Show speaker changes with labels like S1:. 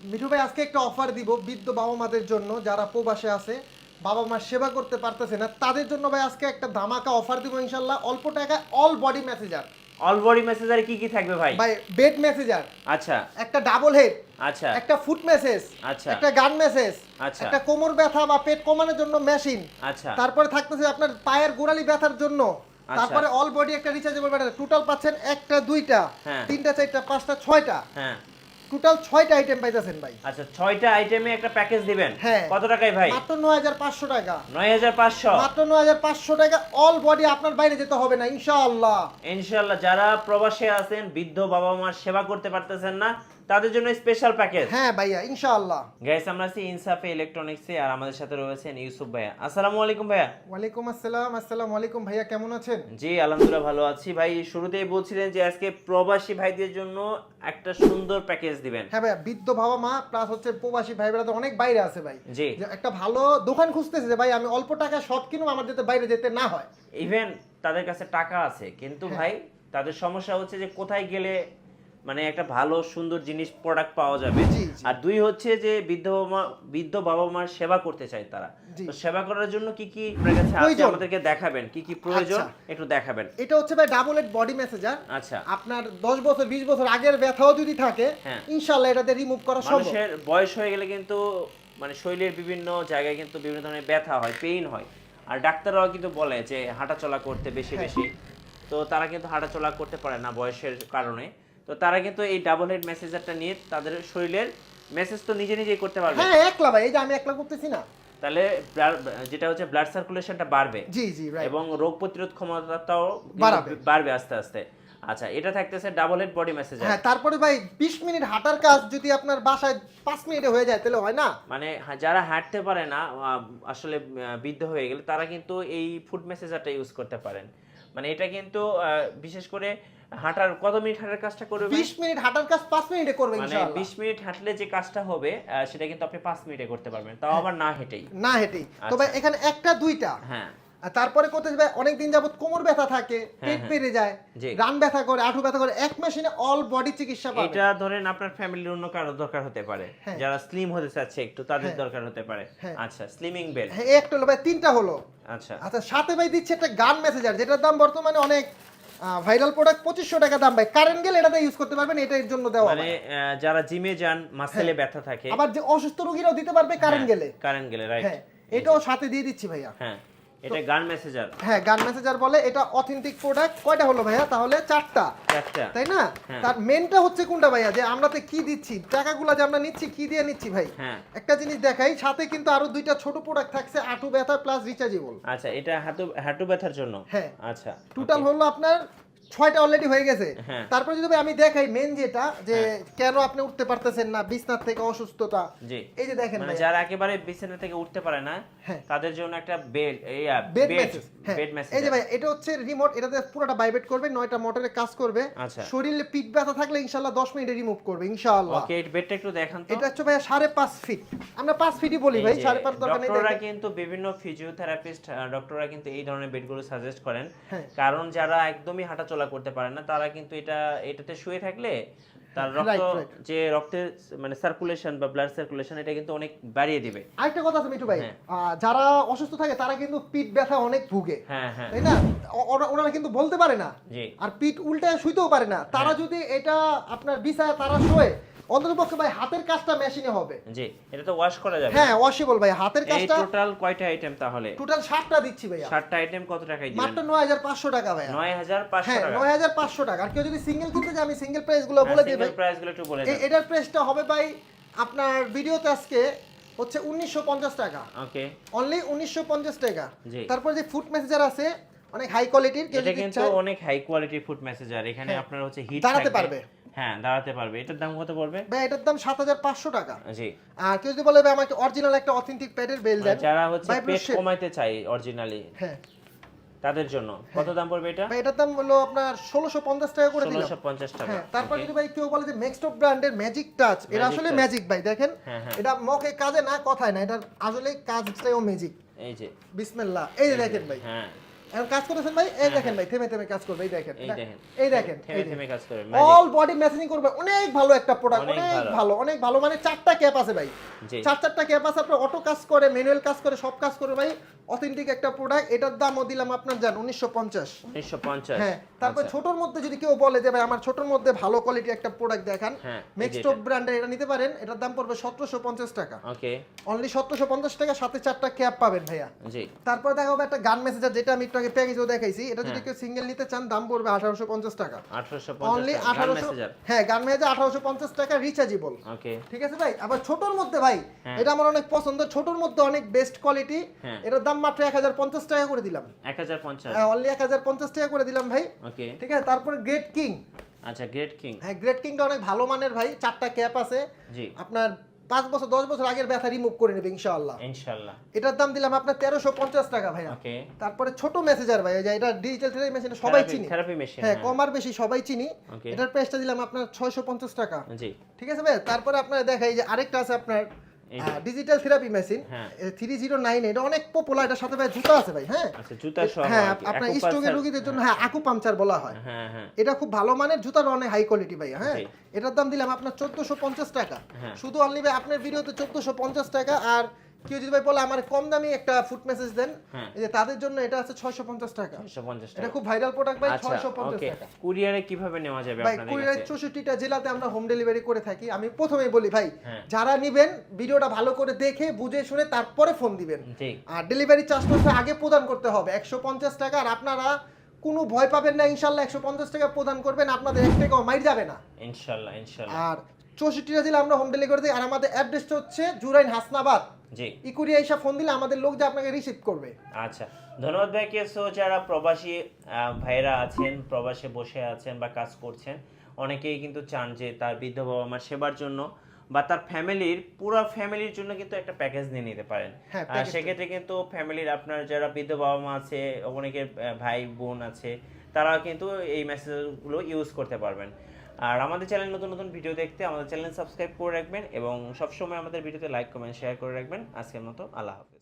S1: মিঠু ভাই আজকে একটা অফার দিব বৃদ্ধ বাবা মাদের জন্য যারা প্রবাসে আছে বাবা মার সেবা করতে পারতেছে না তাদের জন্য ভাই আজকে একটা ধামাকা অফার দিব ইনশাল্লাহ অল্প টাকায় all body massager
S2: all body মেসেজারে কি কি থাকবে ভাই?
S1: ভাই বেড মেসেজার
S2: আচ্ছা।
S1: একটা ডাবল হেড
S2: আচ্ছা।
S1: একটা ফুট মেসেজ
S2: আচ্ছা।
S1: একটা গান মেসেজ
S2: আচ্ছা।
S1: একটা কোমর ব্যথা বা পেট কমানোর জন্য মেশিন
S2: আচ্ছা।
S1: তারপরে থাকতেছে আপনার পায়ের গোড়ালি ব্যথার জন্য।
S2: আচ্ছা।
S1: তারপরে অল বডি একটা রিচার্জেবল ব্যাটারি টোটাল পাচ্ছেন একটা দুইটা।
S2: হ্যাঁ।
S1: তিনটা চারটা পাঁচটা ছয়টা।
S2: হ্যাঁ।
S1: টোটাল 6টা আইটেম পাইতাছেন ভাই।
S2: আচ্ছা 6টা আইটেমে একটা প্যাকেজ দিবেন?
S1: হ্যাঁ।
S2: কত টাকায় ভাই?
S1: মাত্র নয় হাজার পাঁচশো টাকা।
S2: নয় হাজার পাঁচশো?
S1: মাত্র নয় হাজার পাঁচশো টাকা অল বডি আপনার বাইরে যেতে হবে না ইনশাআল্লাহ।
S2: ইনশাআল্লাহ যারা প্রবাসী আছেন বৃদ্ধ বাবা মার সেবা করতে পারতেছেন না তাদের জন্য স্পেশাল প্যাকেজ
S1: হ্যাঁ ভাইয়া ইনশাআল্লাহ।
S2: গাইস আমরা আছি ইনসাফে ইলেকট্রনিক্সে আর আমাদের সাথে রয়েছেন ইউসুফ ভাইয়া। আসসালামু আলাইকুম ভাইয়া।
S1: ওয়ালাইকুম আসসালাম আসসালামু আলাইকুম ভাইয়া কেমন আছেন?
S2: জি আলহামদুলিল্লাহ ভালো আছি। ভাই শুরুতেই বলছিলেন যে আজকে প্রবাসী ভাইদের জন্য একটা সুন্দর প্যাকেজ দিবেন।
S1: হ্যাঁ ভাইয়া বৃদ্ধ বাবা মা প্লাস হচ্ছে প্রবাসী ভাই তো অনেক বাইরে আছে ভাই।
S2: জি।
S1: একটা ভালো দোকান খুঁজতেছে যে ভাই আমি অল্প টাকা সব কিনুম আমার যাতে বাইরে যেতে না হয়।
S2: ইভেন তাদের কাছে টাকা আছে কিন্তু
S1: হ্যাঁ।
S2: ভাই তাদের সমস্যা হচ্ছে যে কোথায় গেলে মানে একটা ভালো সুন্দর জিনিস প্রোডাক্ট পাওয়া যাবে। আর দুই হচ্ছে যে বৃদ্ধ বাবা মা বৃদ্ধ বাবা মার সেবা করতে চায় তারা। তো সেবা করার জন্য কি কি আপনার কাছে আছে? আমাদেরকে দেখাবেন। কি কি প্রয়োজন?
S1: আচ্ছা।
S2: একটু দেখাবেন।
S1: এটা হচ্ছে ভাই ডাবল এড বডি মেসেজার
S2: আচ্ছা।
S1: আপনার দশ বছর বিশ বছর আগের ব্যথাও যদি থাকে
S2: হ্যাঁ।
S1: ইনশাল্লাহ এটাতে রিমুভ করা সম্ভব।
S2: মানুষের বয়স হয়ে গেলে কিন্তু মানে শরীরের বিভিন্ন জায়গায় কিন্তু বিভিন্ন ধরনের ব্যথা হয় পেইন হয়। আর ডাক্তাররাও কিন্তু বলে যে হাঁটাচলা করতে বেশি
S1: হ্যাঁ।
S2: বেশি। তো তারা কিন্তু হাঁটাচলা করতে পারে না বয়সের কারণে। তো তারা কিন্তু এই ডাবল হেড মেসেজারটা নিয়ে তাদের শরীরের মেসেজ তো নিজে নিজেই করতে পারবে।
S1: হ্যাঁ একলা ভাই এই যে আমি একলা করতেছি না।
S2: তাহলে যেটা হচ্ছে ব্লাড সার্কুলেশনটা বাড়বে।
S1: জি জি রাইট
S2: এবং রোগ প্রতিরোধ ক্ষমতাটাও
S1: বাড়বে।
S2: আস্তে আস্তে। আচ্ছা এটা থাকতেছে ডাবল হেড বডি মেসেজার
S1: হ্যাঁ তারপরে ভাই বিশ মিনিট হাঁটার কাজ যদি আপনার বাসায় পাঁচ মিনিটে হয়ে যায় তাহলে হয় না?
S2: মানে যারা হাঁটতে পারে না আসলে বৃদ্ধ হয়ে গেলে তারা কিন্তু এই ফুড মেসেজারটা ইউজ করতে পারেন। মানে এটা কিন্তু বিশেষ করে হাঁটার কত মিনিট হাঁটার কাজটা করবে ভাই?
S1: বিশ মিনিট হাঁটার কাজ পাঁচ মিনিটে করবে
S2: মানে
S1: ইনশাআল্লাহ।
S2: বিশ মিনিট হাঁটলে যে কাজটা হবে সেটা কিন্তু আপনি পাঁচ মিনিটে করতে পারবেন। তাও আবার না হেঁটেই।
S1: না হেঁটেই। তবে
S2: আচ্ছা।
S1: এখানে একটা দুইটা।
S2: হ্যাঁ।
S1: তারপরে করতে যাবে অনেকদিন যাবত কোমর ব্যথা থাকে পেট
S2: হ্যাঁ।
S1: বেড়ে যায় রান ব্যথা করে আঁঠু ব্যথা করে এক মেশিনে অল বডি চিকিৎসা পাবে।
S2: এটা ধরেন আপনার ফ্যামিলির অন্য কারও দরকার হতে পারে।
S1: হ্যাঁ।
S2: যারা স্লিম হতে চাচ্ছে একটু তাদের
S1: হ্যাঁ।
S2: দরকার হতে পারে।
S1: হ্যাঁ।
S2: আচ্ছা স্লিমিং বেল্ট।
S1: হ্যাঁ এই একটা হলো ভাই তিনটা হলো।
S2: আচ্ছা।
S1: আচ্ছা সাথে ভাই দিচ্ছে একটা গান মেসেজার যেটার দাম বর্তমানে অনেক। ভাইরাল প্রোডাক্ট পঁচিশশো টাকা দাম ভাই। কারেন্ট গেলে এটাতে ইউজ করতে পারবেন এটা এর জন্য দেওয়া
S2: মানে যারা জিমে যান মাসেলে ব্যথা থাকে।
S1: আবার যে অসুস্থ রোগীরাও দিতে পারবে কারেন্ট গেলে।
S2: কারেন্ট গেলে রাইট
S1: হ্যাঁ এটাও সাথে দিয়ে দিচ্ছি ভাইয়া।
S2: হ্যাঁ। এটা গান মেসেজার
S1: হ্যাঁ গান মেসেজার বলে এটা অথেন্টিক প্রোডাক্ট কয়টা হলো ভাইয়া? তাহলে চারটা।
S2: চারটা।
S1: তাই না?
S2: হ্যাঁ।
S1: তার মেনটা হচ্ছে কোনটা ভাইয়া? যে আমরা তো কি দিচ্ছি টাকাগুলো যে আমরা নিচ্ছি কি দিয়ে নিচ্ছি ভাই?
S2: হ্যাঁ।
S1: একটা জিনিস দেখাই সাথে কিন্তু আরও দুইটা ছোট প্রোডাক্ট থাকছে আটু ব্যথা প্লাস রিচার্জেবল
S2: আচ্ছা এটা হাঁটু হাঁটু ব্যথার জন্য?
S1: হ্যাঁ।
S2: আচ্ছা
S1: টোটাল হলো আপনার ছয়টা অলরেডি হয়ে গেছে।
S2: হ্যাঁ।
S1: তারপরে যদি আমি দেখাই মেন যেটা যে কেন আপনি উঠতে পারতেছেন না বিছনার থেকে অসুস্থতা এই যে দেখেন
S2: মানে যারা একেবারে বিছানা থেকে উঠতে পারে না
S1: হ্যাঁ।
S2: তাদের জন্য একটা বেড এই
S1: বেড
S2: বেড
S1: মেসেজ হ্যাঁ।
S2: বেড মেসেজ
S1: এই যে ভাই এটা হচ্ছে রিমোট এটাতে পুরোটা ভাইব্রেট করবে নয়টা মোটরে কাজ করবে।
S2: আচ্ছা।
S1: শরীরে পিঠ ব্যথা থাকলে ইনশাআল্লাহ 10 মিনিটে রিমুভ করবে ইনশাআল্লাহ।
S2: ওকে এই বেডটা একটু দেখান তো।
S1: এটা হচ্ছে ভাই সাড়ে পাঁচ ফিট আমরা পাঁচ ফিটই বলি ভাই
S2: এই যে
S1: সাড়ে পাঁচ দরকার নেই
S2: ডক্টররা কিন্তু বিভিন্ন ফিজিওথেরাপিস্ট ডক্টররা কিন্তু এই ধরনের বেডগুলো সাজেস্ট করেন।
S1: হ্যাঁ।
S2: কারণ যারা একদমই হাঁটাচলা করতে পারে না। তারা কিন্তু এটা এটাতে শুয়ে থাকলে তার রক্ত. যে রক্তের মানে সার্কুলেশন বা ব্লাড সার্কুলেশন এটা কিন্তু অনেক বাড়িয়ে দিবে।
S1: আরেকটা কথা আছে মিঠু ভাই
S2: হ্যাঁ।
S1: যারা অসুস্থ থাকে তারা কিন্তু পিঠ ব্যথা অনেক ভুগে।
S2: হ্যাঁ হ্যাঁ।
S1: তাই না? ওরা- ওনারা কিন্তু বলতে পারে না।
S2: জি।
S1: আর পিঠ উল্টে শুইতেও পারে না। তারা
S2: হ্যাঁ।
S1: যদি এটা আপনার বিছায় তারা শোয়ে অন্তত পক্ষে ভাই হাতের কাজটা মেশিনে হবে।
S2: জি এটা তো ওয়াশ করা যাবে।
S1: হ্যাঁ ওয়াশেবল ভাই হাতের
S2: এই
S1: কাজটা
S2: টোটাল কয়টা আইটেম তাহলে?
S1: টোটাল ষাটটা দিচ্ছি ভাইয়া।
S2: ষাটটা আইটেম কত টাকায় দিবেন
S1: মাত্র নয় হাজার পাঁচশো টাকা ভাইয়া।
S2: নয় হাজার পাঁচশো
S1: হ্যাঁ
S2: টাকা।
S1: হাজার পাঁচশো টাকা। আর কেউ যদি সিঙ্গেল কিনতে আমি সিঙ্গেল প্রাইসগুলো বলে দিই ভাই।
S2: প্রাইসগুলো একটু বলে
S1: এটার প্রাইসটা হবে ভাই আপনার ভিডিওতে আজকে হচ্ছে উনিশশো পঞ্চাশ টাকা।
S2: ওকে।
S1: অনলি উনিশশো পঞ্চাশ টাকা। তারপর যে ফুড মেসেজার আছে অনেক হাই কোয়ালিটির
S2: এটা কিন্তু অনেক হাই কোয়ালিটির ফুড মেসেজার এখানে
S1: হ্যাঁ।
S2: আপনার হচ্ছে হিট
S1: দাঁড়াতে পারবে।
S2: হ্যাঁ দাঁড়াতে পারবে। এটার দাম কত পড়বে?
S1: ভাই এটার দাম সাত হাজার পাঁচশো টাকা।
S2: জি।
S1: আর কেউ যদি বলে ভাই আমাকে অরিজিনাল একটা অথেন্টিক প্যাডের বেল দেন
S2: যারা হচ্ছে পেট কমাইতে চাই অরিজিনালি
S1: হ্যাঁ।
S2: তাদের জন্য। কত দাম পড়বে এটা?
S1: ভাই এটার দাম হলো আপনার ষোলোশো পঞ্চাশ টাকা করে দিলাম।
S2: ষোলোশো পঞ্চাশ টাকা।
S1: হ্যাঁ তারপর যদি ভাই কেউ বলে যে মেক্সটপ ব্র্যান্ডের ম্যাজিক টাচ এটা আসলে ম্যাজিক ভাই দেখেন।
S2: হ্যাঁ, হ্যাঁ।
S1: এটা মকে কাজে না কথায় না এটা আসলে কাজটাও ম্যাজিক
S2: এই যে।
S1: বিসমিল্লাহ। এই যে দেখেন ভাই।
S2: হ্যাঁ।
S1: এখন কাজ ভাই? এই দেখেন ভাই থেমে থেমে কাজ করবে এই দেখেন।
S2: এই দেখেন। থেমে থেমে কাজ করে
S1: অল বডি মেসেজিং করবে অনেক ভালো একটা প্রোডাক্ট
S2: অনেক ভালো।
S1: অনেক ভালো। মানে চারটা ক্যাপ আছে ভাই। চার চারটা ক্যাপ আছে আপনার অটো কাজ করে ম্যানুয়াল কাজ করে সব কাজ করে ভাই। অথেন্টিক একটা প্রোডাক্ট এটার দামও দিলাম আপনার জান উনিশশো পঞ্চাশ।
S2: উনিশশো পঞ্চাশ।
S1: হ্যাঁ তারপর ছোটর মধ্যে যদি কেউ বলে যে ভাই আমার ছোটর মধ্যে ভালো কোয়ালিটি একটা প্রোডাক্ট দেখান
S2: হ্যাঁ, এই
S1: ব্র্যান্ডের এটা। নিতে পারেন এটার দাম পড়বে সতেরোশো পঞ্চাশ টাকা।
S2: ওকে
S1: অনলি সতেরোশো পঞ্চাশ টাকা সাথে চারটা ক্যাপ পাবেন ভাইয়া।
S2: জি।
S1: তারপর দেখা হবে একটা গান মেসেজার যেটা আমি একটু আগে প্যাকেজও দেখাইছি। এটা যদি
S2: হ্যাঁ।
S1: কেউ সিঙ্গেল নিতে চান দাম পড়বে আঠারোশো পঞ্চাশ টাকা।
S2: আঠারোশো
S1: অনলি
S2: পঞ্চাশ
S1: আঠারোশো
S2: মেসেজার
S1: হ্যাঁ গান মেসেজার আঠারোশো পঞ্চাশ টাকা রিচার্জেবল
S2: ওকে
S1: ঠিক আছে ভাই? আবার ছোটর মধ্যে ভাই
S2: হ্যাঁ।
S1: এটা আমার অনেক পছন্দ। ছোটর মধ্যে অনেক বেস্ট কোয়ালিটি
S2: হ্যাঁ।
S1: এটার দাম মাত্র এক হাজার পঞ্চাশ টাকা করে দিলাম।
S2: এক হাজার পঞ্চাশ।
S1: অনলি এক হাজার পঞ্চাশ টাকা করে দিলাম ভাই।
S2: ওকে
S1: ঠিক আছে? তারপরে গ্রেট কিং
S2: আচ্ছা গ্রেট কিং
S1: হ্যাঁ গ্রেট কিংটা অনেক ভালো মানের ভাই। চারটা ক্যাপ আছে।
S2: জি।
S1: আপনার পাঁচ বছর দশ বছর আগের ব্যথা রিমুভ করে নেবে ইনশাআল্লাহ।
S2: ইনশাল্লাহ
S1: এটার দাম দিলাম আপনার তেরোশো পঞ্চাশ টাকা ভাইয়া।
S2: ওকে।
S1: তারপরে ছোট মেসেজার ভাই যা এটা ডিজিটাল থেরাপি মেশিন সবাই চিনি।
S2: থেরাপি মেশিন
S1: হ্যাঁ কম আর বেশি সবাই চিনি। এটার প্রাইসটা দিলাম আপনার ছয়শো পঞ্চাশ টাকা।
S2: জি।
S1: ঠিক আছে ভাই তারপরে আপনার দেখাই যে আরেকটা আছে আপনার digital therapy machine. Three zero nine এটা অনেক পপুলার এটার সাথে ভাই জুতা আছে ভাই হ্যাঁ?
S2: আচ্ছা জুতা
S1: হ্যাঁ আপনার স্ট্রোকের রোগীদের জন্য হ্যাঁ আকু পাংচার বলা হয়।
S2: হ্যাঁ হ্যাঁ।
S1: এটা খুব ভালো মানের জুতার অনেক হাই কোয়ালিটি ভাই হ্যাঁ? এটার দাম দিলাম আপনার চোদ্দশো পঞ্চাশ টাকা।
S2: হ্যাঁ।
S1: শুধু অনলি ভাই আপনার ভিডিওতে চোদ্দশো পঞ্চাশ টাকা আর কেউ যদি ভাই বলে আমার কম দামি একটা ফুড মেসেজ দেন
S2: হ্যাঁ।
S1: এই যে তাদের জন্য এটা আছে ছয়শো পঞ্চাশ টাকা।
S2: ছয়শো পঞ্চাশ
S1: এটা খুব ভাইরাল প্রোডাক্ট ভাই
S2: আচ্ছা
S1: ছয়শো পঞ্চাশ
S2: ওকে
S1: টাকা।
S2: কুরিয়ারে কীভাবে নেওয়া যাবে
S1: ভাই
S2: আপনাদের
S1: কুড়িয়ার
S2: কাছে?
S1: চৌষট্টিটা জেলাতে আমরা হোম ডেলিভারি করে থাকি। আমি প্রথমেই বলি ভাই
S2: হ্যাঁ।
S1: যারা নিবেন ভিডিওটা ভালো করে দেখে বুঝে শুনে তারপরে ফোন দিবেন। আর ডেলিভারি চার্জটা হচ্ছে আগে প্রদান করতে হবে। একশো পঞ্চাশ টাকা আর আপনারা কোনো ভয় পাবেন না ইনশাল্লাহ একশো পঞ্চাশ টাকা প্রদান করবেন আপনাদের এক টাকাও মাইর যাবে না।
S2: ইনশাল্লাহ ইনশাল্লাহ।
S1: আর চৌষট্টিটা জেলা আমরা হোম ডেলিভারি দিই আর আমাদের অ্যাড্রেসটা হচ্ছে জুরাইন হাসনাবাদ।
S2: জি।
S1: ইকুরিয়া এসে ফোন দিলে আমাদের লোক যে আপনাকে রিসিভ করবে।
S2: আচ্ছা ধন্যবাদ ভাইকে সো যারা প্রবাসী ভাইরা আছেন প্রবাসে বসে আছেন বা কাজ করছেন অনেকেই কিন্তু চান যে তার বৃদ্ধ বাবা মার সেবার জন্য বা তার ফ্যামিলির পুরো ফ্যামিলির জন্য কিন্তু একটা প্যাকেজ নিয়ে নিতে পারেন।
S1: হ্যাঁ,
S2: আর সেক্ষেত্রে কিন্তু ফ্যামিলির আপনার যারা বৃদ্ধ বাবা মা আছে অনেকের ভাই বোন আছে তারা কিন্তু এই মেসেজগুলো ইউজ করতে পারবেন। আর আমাদের চ্যানেল নতুন নতুন ভিডিও দেখতে আমাদের চ্যানেল সাবস্ক্রাইব করে রাখবেন এবং সবসময় আমাদের ভিডিওতে লাইক কমেন্ট শেয়ার করে রাখবেন। আজকের মতো আল্লাহ হাফেজ।